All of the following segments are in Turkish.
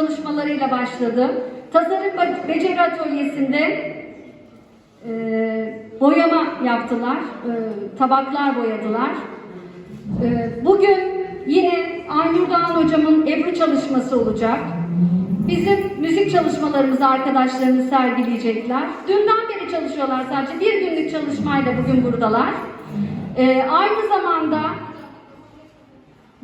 çalışmalarıyla başladı. Tasarım Be- Beceri Atölyesi'nde e, boyama yaptılar, e, tabaklar boyadılar. E, bugün yine Aynur Doğan hocamın Ebru çalışması olacak. Bizim müzik çalışmalarımızı arkadaşlarımız sergileyecekler. Dünden beri çalışıyorlar sadece. Bir günlük çalışmayla bugün buradalar. E, aynı zamanda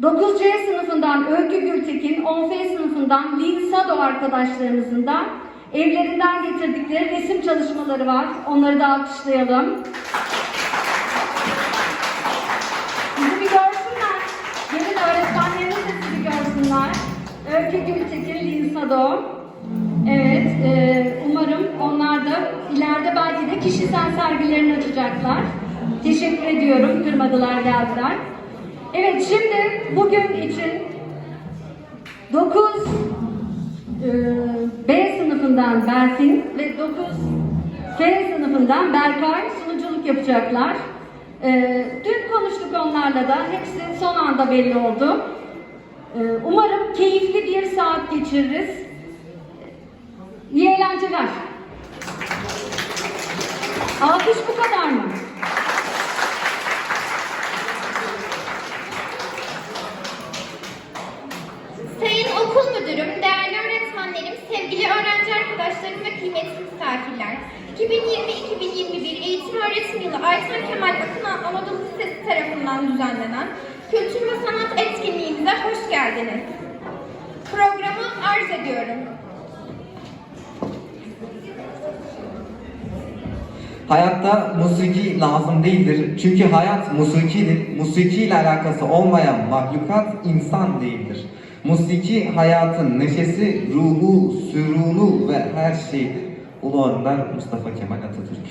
9C sınıfından Öykü Gültekin, 10F sınıfından Lin Sado arkadaşlarımızın da evlerinden getirdikleri resim çalışmaları var. Onları da alkışlayalım. Bizi bir görsünler. Gelin öğretmenlerimiz de sizi görsünler. Öykü Gültekin, Lin Sado. Evet, e, umarım onlar da ileride belki de kişisel sergilerini açacaklar. Teşekkür ediyorum, kırmadılar, geldiler. Evet, şimdi bugün için 9 e, B sınıfından Berfin ve 9 F sınıfından Berkay sunuculuk yapacaklar. E, dün konuştuk onlarla da, hepsi son anda belli oldu. E, umarım keyifli bir saat geçiririz. İyi eğlenceler. Alkış bu kadar mı? Öğrenci arkadaşlarım ve kıymetli misafirler. 2020-2021 eğitim öğretim yılı Ayten Kemal Akın Anadolu Lisesi tarafından düzenlenen Kültür ve Sanat etkinliğimize hoş geldiniz. Programı arz ediyorum. Hayatta musiki lazım değildir. Çünkü hayat musikidir. Musiki ile alakası olmayan mahlukat insan değildir. Musiki hayatın neşesi, ruhu, sürunu ve her şeydir. Ulu Önder Mustafa Kemal Atatürk.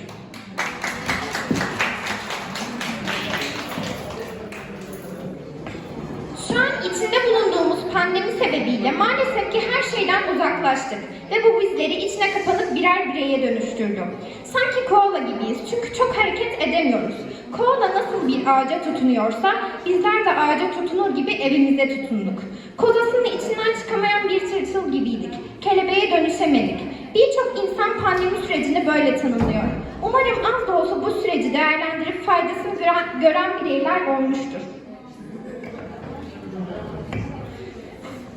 Şu an içinde bulunduğumuz pandemi sebebiyle maalesef ki her şeyden uzaklaştık ve bu bizleri içine kapanık birer bireye dönüştürdü. Sanki koala gibiyiz çünkü çok hareket edemiyoruz. Koala nasıl bir ağaca tutunuyorsa bizler de ağaca tutunur gibi evimize tutunduk. Kozasının içinden çıkamayan bir tırtıl gibiydik. Kelebeğe dönüşemedik. Birçok insan pandemi sürecini böyle tanımlıyor. Umarım az da olsa bu süreci değerlendirip faydasını gören bireyler olmuştur.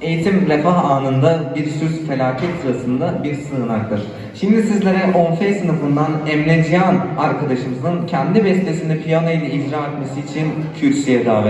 Eğitim refah anında bir süs felaket sırasında bir sığınaktır. Şimdi sizlere 10F sınıfından Emre Cihan arkadaşımızın kendi bestesini piyano ile icra etmesi için kürsüye davet